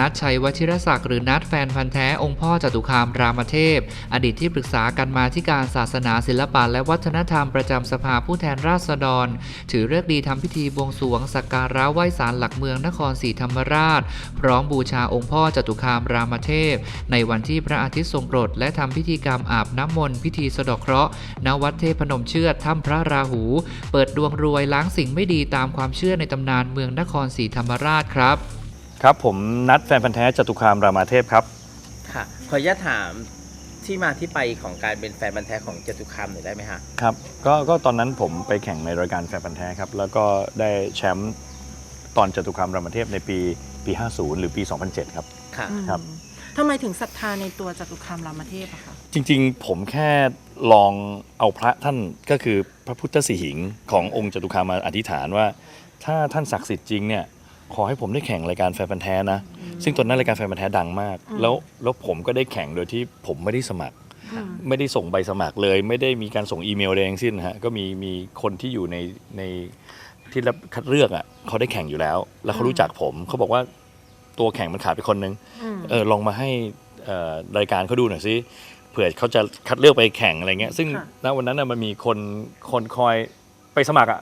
นัทชัยวชิรศักดิ์หรือนัทแฟนพันธ์แท้องค์พ่อจตุคามรามเทพ อดีตที่ปรึกษากันมาที่การศาสนาศิลปะและวัฒนธรรมประจำสภาผู้แทนราษฎร ถือเลิกดีทำพิธีบวงสรวงสักการะไหว้ศาลหลักเมืองนครศรีธรรมราช พร้อมบูชาองค์พ่อจตุคามรามเทพ ในวันที่พระอาทิตย์ทรงกรดและทำพิธีกรรมอาบน้ำมนต์พิธีสะดอกเคราะห์ณวัดเทพนมเชือดถ้ำพระราหู เปิดดวงรวยล้างสิ่งไม่ดีตามความเชื่อในตำนานเมืองนครศรีธรรมราชครับ ครับผมนัดแฟนพันธ์แท้จตุคามรามาเทพครับค่ะขออนุญาตถามที่มาที่ไปของการเป็นแฟนบันธุ์แท้ของจตุคามหน่อยได้ไหมฮะครับก็ก็ตอนนั้นผมไปแข่งในรายการแฟนพันธ์แท้ครับแล้วก็ได้แชมป์ตอนจตุคามรามเทพในปีปี 50 หรือปี 2007 ครับ ค่ะครับอืมทำไมถึงศรัทธาในตัวจตุคามรามเทพอะคะ จริงๆ ผมแค่ลองเอาพระท่านก็คือพระพุทธสิหิงค์ขององค์จตุคามมาอธิษฐานว่า ถ้าท่านศักดิ์สิทธิ์จริงเนี่ย ขอให้ผมได้แข่งรายการแฟนพันธ์แท้นะ ซึ่งตอนนั้นรายการแฟนพันธ์แท้ดังมาก แล้วแล้วผมก็ได้แข่งโดยที่ผมไม่ได้สมัครอืมไม่ได้ส่งใบสมัครเลย ไม่ได้มีการส่งอีเมลใดทั้งสิ้นนะฮะก็มีมีคนที่อยู่ในในที่รับคัดเลือกอะเขาได้แข่งอยู่แล้ว แล้วเขารู้จักผมเขาบอกว่าตัวแข่งมันขาดไปคนนึงอืมเออลองมาให้เอ่อรายการเขาดูหน่อยสิเผื่อเขาจะคัดเลือกไปแข่งอะไรเงี้ย ซึ่งค่ะณวันนั้นน่ะมันมีคนคนคอย ไปสมัครอะ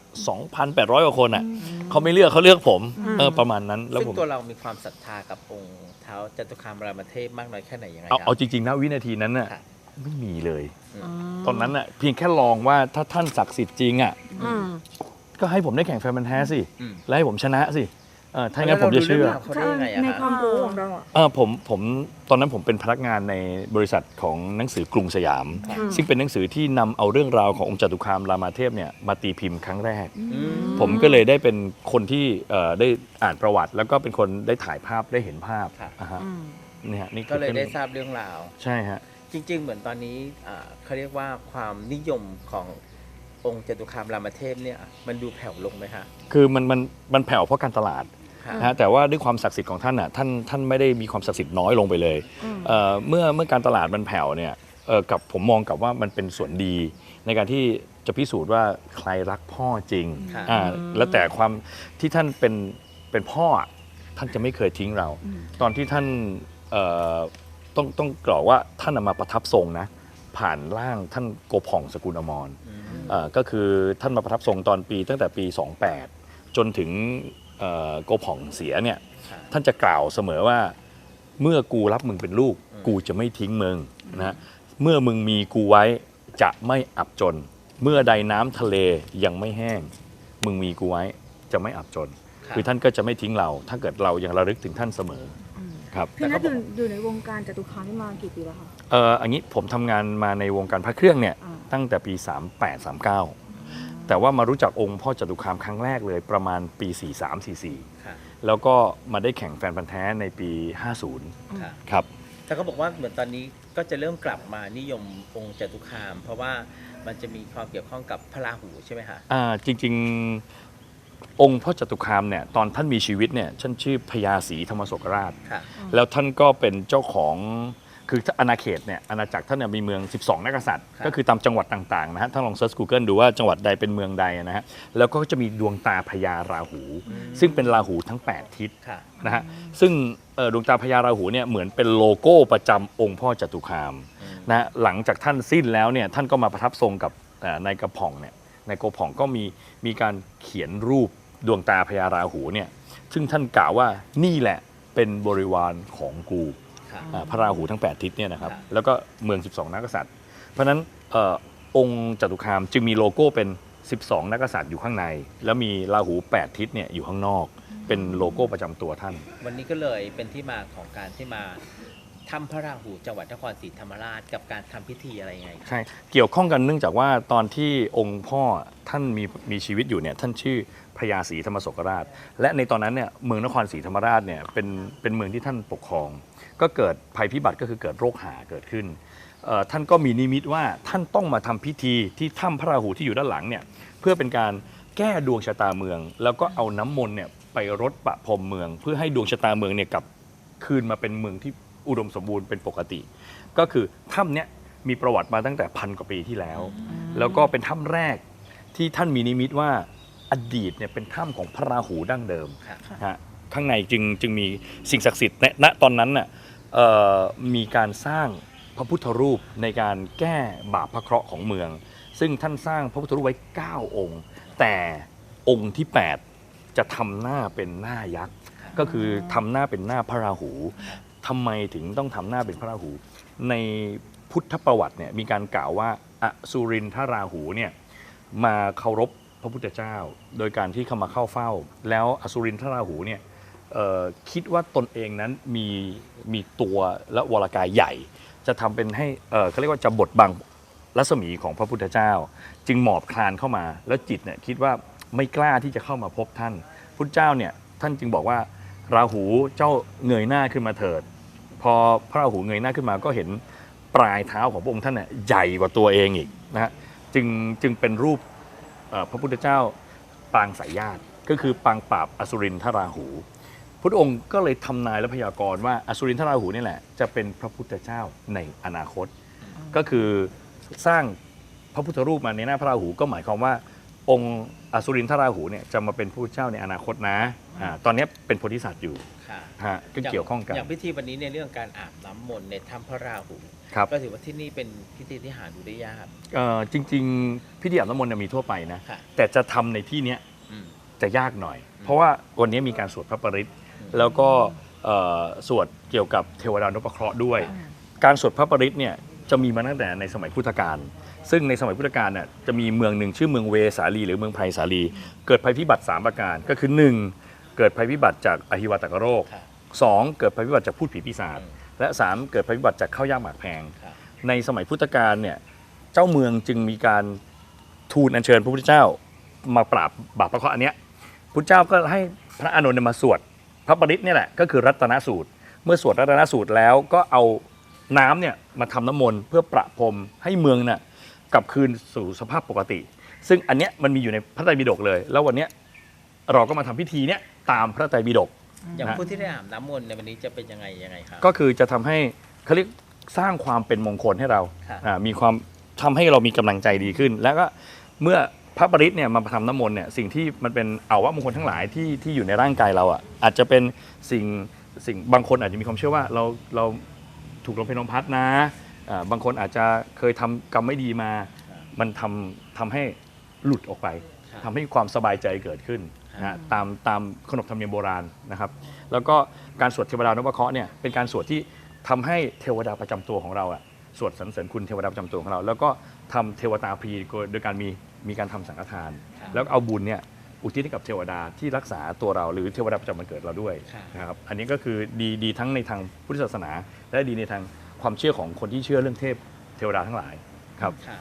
2,800กว่าคนอะเขาไม่เลือกเขาเลือกผมเออประมาณนั้นแล้วซึ่งผมตัวเรามีความศรัทธากับองค์เท้าจตุคามรามเทพมากน้อยแค่ไหนยังไงคเอารับเอาจริงๆนะวินาทีนั้นน่ะค่ะ ไม่มีเลยมตอนนั้นอะเพียงแค่ลองว่าถ้าท่านศักดิ์สิทธิ์จริงอะอืม ก็ให้ผมได้แข่งแฟนมันธุ์แท้สิอืม แล้วให้ผมชนะสิ เออถ้างั้นผมจะเชื่อ แล้วรารู้เรื่องราวเขาได้ยังไงอะในฮะความรู้ของเราอะ เออผมผมตอนนั้นผมเป็นพนักงานในบริษัทของหนังสือกรุงสยาม อืม ซึ่งเป็นหนังสือที่นำเอาเรื่องราวขององค์จตุคามรามาเทพเนี่ยมาตีพิมพ์ครั้งแรก อืม ผมก็เลยได้เป็นคนที่เอ่อได้อ่านประวัติ แล้วก็เป็นคนได้ถ่ายภาพได้เห็นภาพครับอ่าฮะอืมเนี่ยนี่คือก็เลยได้ทราบเรื่องราว ใช่ฮะ จริง ๆ เหมือนตอนนี้อ่าเขาเรียกว่าความนิยมขององค์จตุคามรามเทพเนี่ย มันดูแผ่วลงไหมฮะ คือมันมันมันแผ่วเพราะการตลาดค่ะ นะฮะแต่ว่าด้วยความศักดิ์สิทธิ์ของท่านอะท่านท่านไม่ได้มีความศักดิ์สิทธิ์น้อยลงไปเลยอืมเอ่อเมื่อเมื่อการตลาดมันแผ่วเนี่ยเอ่อกับผมมองกับว่ามันเป็นส่วนดี ในการที่จะพิสูจน์ว่าใครรักพ่อจริงค่ะอ่าแล้วแต่ความที่ท่านเป็นเป็นพ่ออะท่านจะไม่เคยทิ้งเรา ตอนที่ท่านเอ่อต้องต้องกล่าวว่าท่านน่ะมาประทับทรงนะผ่านร่างท่านโกผ่องสกุลอมรอืมเอ่อก็คือท่านมาประทับทรงตอนปีตั้งแต่ปี 28 จนถึงเอ่อ โกผ่องเสียเนี่ยค่ะท่านจะกล่าวเสมอว่า เมื่อกูรับมึงเป็นลูกอืมกูจะไม่ทิ้งมึงนะเมื่อมึงมีกูไว้จะไม่อับจน เมื่อใดน้ำทะเลยังไม่แห้ง มึงมีกูไว้จะไม่อับจนค่ะคือท่านก็จะไม่ทิ้งเรา ถ้าเกิดเรายังระลึกถึงท่านเสมออมครับพี่นัทอยู่อยู่ในวงการจตุคามนี่มากี่ปีแล้วคะเอ่ออันนี้ผมทำงานมาในวงการพระเครื่องเนี่ยอ่าตั้งแต่ปี 38 39 แต่ว่ามารู้จักองค์พ่อจตุคามครั้งแรกเลยประมาณปี 43 44ค่ะแล้วก็มาได้แข่งแฟนพันธ์แท้ในปี 50ค่ะครับแต่เขาบอกว่าเหมือนตอนนี้ก็จะเริ่มกลับมานิยมองค์จตุคาม เพราะว่ามันจะมีความเกี่ยวข้องกับพระราหูใช่ไหมฮะอ่าจริง ๆ องค์พ่อจตุคามเนี่ยตอนท่านมีชีวิตเนี่ยท่านชื่อพญาศรีธรรมโศกราชค่ะแล้วท่านก็เป็นเจ้าของ คืออาณาเขตเนี่ยอาณาจักรท่านเนี่ยมีเมือง 12 นักกษัตริย์ครับก็คือตามจังหวัดต่างๆนะฮะท่านลองเซิร์ช Google ดูว่าจังหวัดใดเป็นเมืองใดนะฮะแล้วก็จะมีดวงตาพญาราหู ซึ่งเป็นราหูทั้ง 8 ทิศค่ะนะฮะซึ่งเอ่อดวงตาพญาราหูเนี่ยเหมือนเป็นโลโก้ประจำองค์พ่อจตุคามอืมนะหลังจากท่านสิ้นแล้วเนี่ยท่านก็มาประทับทรงกับเอ่อนายกระผ่องเนี่ยนายกระผ่องก็มีมีการเขียนรูปดวงตาพญาราหูเนี่ยซึ่งท่านกล่าวว่านี่แหละเป็นบริวารของกูค่ะอ่า พระราหูทั้ง 8 ทิศเนี่ยนะครับครับแล้วก็เมือง 12 นักกษัตริย์ เพราะฉะนั้นเออองค์จตุคามจึงมีโลโก้เป็น 12 นักกษัตริย์อยู่ข้างใน แล้วมีราหู 8 ทิศเนี่ยอยู่ข้างนอก เป็นโลโก้ประจำตัวท่าน วันนี้ก็เลยเป็นที่มาของการที่มา ทำพระราหูจังหวัดนครศรีธรรมราชกับการทำพิธีอะไรยังไงครับ ใช่เกี่ยวข้องกันเนื่องจากว่าตอนที่องค์พ่อท่านมีมีชีวิตอยู่เนี่ยท่านชื่อพญาศรีธรรมโศกราช และในตอนนั้นเนี่ยเมืองนครศรีธรรมราชเนี่ยเป็นเป็นเมืองที่ท่านปกครอง ก็เกิดภัยพิบัติก็คือเกิดโรคหาเกิดขึ้นเอ่อท่านก็มีนิมิตว่าท่านต้องมาทำพิธีที่ถ้ำพระราหูที่อยู่ด้านหลังเนี่ยเพื่อเป็นการแก้ดวงชะตาเมือง แล้วก็เอาน้ำมนต์เนี่ยไปรดประพรมเมือง เพื่อให้ดวงชะตาเมืองเนี่ยกลับ คืนมาเป็นเมืองที่ อุดมสมบูรณ์เป็นปกติ ก็คือถ้ำเนี้ยมีประวัติมาตั้งแต่พันกว่าปีที่แล้ว แล้วก็เป็นถ้ำแรกที่ท่านมีนิมิตว่าอดีตเนี่ยเป็นถ้ำของพระราหูดั้งเดิมค่ะฮะข้างในจึงจึงมีสิ่งศักดิ์สิทธิ์ณณตอนนั้นน่ะเอ่อมีการสร้างพระพุทธรูปในการแก้บาปพระเคราะห์ของเมือง ซึ่งท่านสร้างพระพุทธรูปไว้ 9 องค์ แต่องค์ที่ 8 จะทำหน้าเป็นหน้ายักษ์ก็คือทำหน้าเป็นหน้าพระราหู ทำไมถึงต้องทำหน้าเป็นพระราหู ในพุทธประวัติเนี่ยมีการกล่าวว่าอสุรินทราหูเนี่ยมาเคารพพระพุทธเจ้า โดยการที่เข้ามาเข้าเฝ้า แล้วอสุรินทราหูเนี่ยคิดว่าตนเองนั้นมีมีตัวและวรกายใหญ่ จะทำเป็นให้เอ่อเขาเรียกว่าจะบดบังรัศมีของพระพุทธเจ้า จึงหมอบคลานเข้ามา แล้วจิตเนี่ยคิดว่าไม่กล้าที่จะเข้ามาพบท่าน พุทธเจ้าเนี่ยท่านจึงบอกว่า ราหูเจ้าเงยหน้าขึ้นมาเถิด พอพระราหูเงยหน้าขึ้นมาก็เห็นปลายเท้าของพระองค์ท่านเนี่ยใหญ่กว่าตัวเองอีกนะฮะจึงจึงเป็นรูปพระพุทธเจ้าปางสายญาติก็คือปางปราบอสุรินทราหูพระองค์ก็เลยทำนายและพยากรณ์ว่าอสุรินทราหูนี่แหละจะเป็นพระพุทธเจ้าในอนาคต ก็คือสร้างพระพุทธรูปมาในหน้าพระราหูก็หมายความว่า องค์อสุรินทราหูเนี่ยจะมาเป็นพระพุทธเจ้าในอนาคตนะอ่าตอนนี้เป็นโพธิสัตว์อยู่ค่ะฮะก็เกี่ยวข้องกันอย่างพิธีวันนี้ในเรื่องการอาบน้ำมนต์ในถ้ำพระราหูครับ ก็ถือว่าที่นี่เป็นพิธีที่หาดูได้ยากเอ่อจริง ๆ พิธีอาบน้ำมนต์เนี่ยมีทั่วไปนะ ค่ะ แต่จะทำในที่เนี้ยอืม จะยากหน่อย เพราะว่าวันนี้มีการสวดพระปริตรแล้วก็เอ่อสวดเกี่ยวกับเทวดานพเคราะห์ด้วย การสวดพระปริตรเนี่ยจะมีมาตั้งแต่ในสมัยพุทธกาล ซึ่งในสมัยพุทธกาลเนี่ยจะมีเมืองหนึ่งชื่อเมืองเวสาลี หรือเมืองไพรสาลี เกิดภัยพิบัติ 3 ประการ ก็คือ 1. เกิดภัยพิบัติจากอหิวาตกโรคค่ะ 2. เกิดภัยพิบัติจากพูดผีปีศาจอืมและ 3. เกิดภัยพิบัติจากข้าวยากหมากแพงค่ะในสมัยพุทธกาลเนี่ยเจ้าเมืองจึงมีการทูลอัญเชิญพระพุทธเจ้ามาปราบบาปพระเคราะห์อันเนี้ยพุทธเจ้าก็ให้พระอานนท์เนยมาสวดพระปริตรเนี่ยแหละก็คือรัตนสูตร เมื่อสวดรัตนสูตรแล้วก็เอาน้ำเนี่ยมาทำน้ำมนต์เพื่อประพรมให้เมืองน่ะ กลับคืนสู่สภาพปกติ ซึ่งอันเนี้ยมันมีอยู่ในพระไตรปิฎกเลย แล้ววันเนี้ยเราก็มาทำพิธีเนี้ยตามพระไตรปิฎก อย่างนะฮะผู้ที่ได้อาบน้ำมนต์ในวันนี้จะเป็นยังไงยังไงครับ ก็คือจะทำให้เขาเรียกสร้างความเป็นมงคลให้เราครับอ่ามีความทำให้เรามีกำลังใจดีขึ้น แล้วก็เมื่อพระปริตรเนี่ยมาทำน้ำมนต์เนี่ยสิ่งที่มันเป็นอาวะมงคลทั้งหลายที่ที่อยู่ในร่างกายเราอะอาจจะเป็นสิ่งสิ่งบางคนอาจจะมีความเชื่อว่าเราเราถูกลมเพลลมพัดนะอ่า บางคนอาจจะเคยทำกรรมไม่ดีมา มันทำทำให้หลุดออกไปครับทำให้ความสบายใจเกิดขึ้นนะฮะตามตามขนบธรรมเนียมโบราณนะครับ แล้วก็การสวดเทวดานพเคราะห์เนี่ยเป็นการสวดที่ทำให้เทวดาประจำตัวของเราอะสวดสรรเสริญคุณเทวดาประจำตัวของเรา แล้วก็ทำเทวตาพรีโดยการมีมีการทำสังฆทานครับแล้วเอาบุญเนี่ยอุทิศให้กับเทวดาที่รักษาตัวเราหรือเทวดาประจำวันเกิดเราด้วยครับนะครับอันนี้ก็คือดีดีทั้งในทางพุทธศาสนา และดีในทาง ความเชื่อของคนที่เชื่อเรื่องเทพเทวดาทั้งหลายครับค่ะ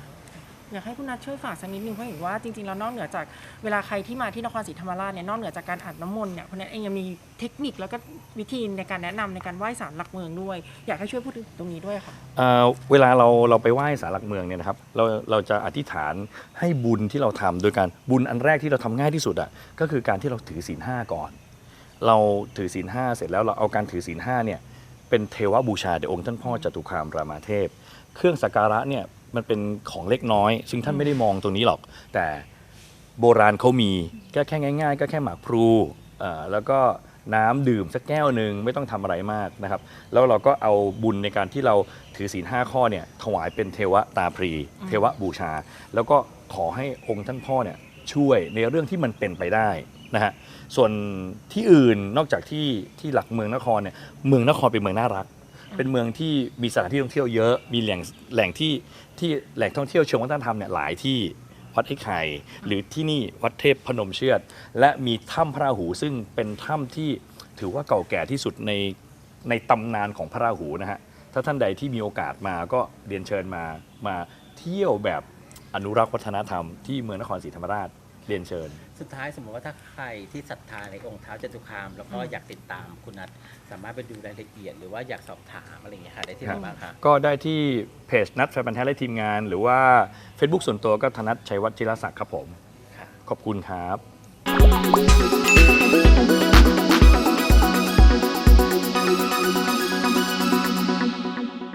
อยากให้คุณนัทช่วยฝากสักนิดนึงเพราะเห็นว่าจริงๆแล้วนอกเหนือจากเวลาใครที่มาที่นครศรีธรรมราชเนี่ยนอกเหนือจากการอาบน้ำมนต์เนี่ยคุณนัทเองยังมีเทคนิคแล้วก็วิธีในการแนะนำในการไหว้ศาลหลักเมืองด้วย อยากให้ช่วยพูดถึงตรงนี้ด้วยค่ะ เอ่อเวลาเราเราไปไหว้สารหลักเมืองเนี่ยนะครับเราเราจะอธิษฐานให้บุญที่เราทำโดยการบุญอันแรกที่เราทำง่ายที่สุดอะก็คือการที่เราถือศีลห้าก่อน เราถือศีลห้าเสร็จแล้วเราเอาการถือศีลห้าเนี่ย เป็นเทวบูชาแด่องค์ท่านพ่อจตุคามรามาเทพ เครื่องสักการะเนี่ยมันเป็นของเล็กน้อย ซึ่งท่านไม่ได้มองตรงนี้หรอก แต่โบราณเขามีก็แค่ง่าย ๆ ก็แค่หมากพลูแล้วก็น้ำดื่มสักแก้วหนึ่งไม่ต้องทำอะไรมากนะครับ แล้วเราก็เอาบุญในการที่เราถือศีลห้าข้อเนี่ยถวายเป็นเทวตาพรี เทวบูชา แล้วก็ขอให้องค์ท่านพ่อเนี่ยช่วยในเรื่องที่มันเป็นไปได้ นะฮะส่วนที่อื่นนอกจากที่ที่หลักเมืองนครเนี่ยเมืองนครเป็นเมืองน่ารัก เป็นเมืองที่มีสถานที่ท่องเที่ยวเยอะมีแหล่งแหล่งที่ที่แหล่งท่องเที่ยวเชิงวัฒนธรรมเนี่ยหลายที่วัดไอ้ไข่หรือที่นี่วัดเทพพนมเชือด และมีถ้ำพระราหูซึ่งเป็นถ้ำที่ถือว่าเก่าแก่ที่สุดในในตำนานของพระราหูนะฮะถ้าท่านใดที่มีโอกาสมาก็เรียนเชิญมามาเที่ยวแบบอนุรักษ์วัฒนธรรมที่เมืองนครศรีธรรมราช เรียนเชิญ สุดท้ายสมมติว่าถ้าใครที่ศรัทธาในองค์เท้าจตุคาม แล้วก็อยากติดตามคุณนัทสามารถไปดูรายละเอียด หรือว่าอยากสอบถามอะไรอย่างเงี้ยค่ะได้ที่ไหนบ้างคะก็ได้ที่เพจนัดแฟนพันธ์แท้และทีมงาน หรือว่า Facebook ส่วนตัวก็ธนัทชัยวัฒน์จิรศักดิ์ครับผมค่ะขอบคุณครับ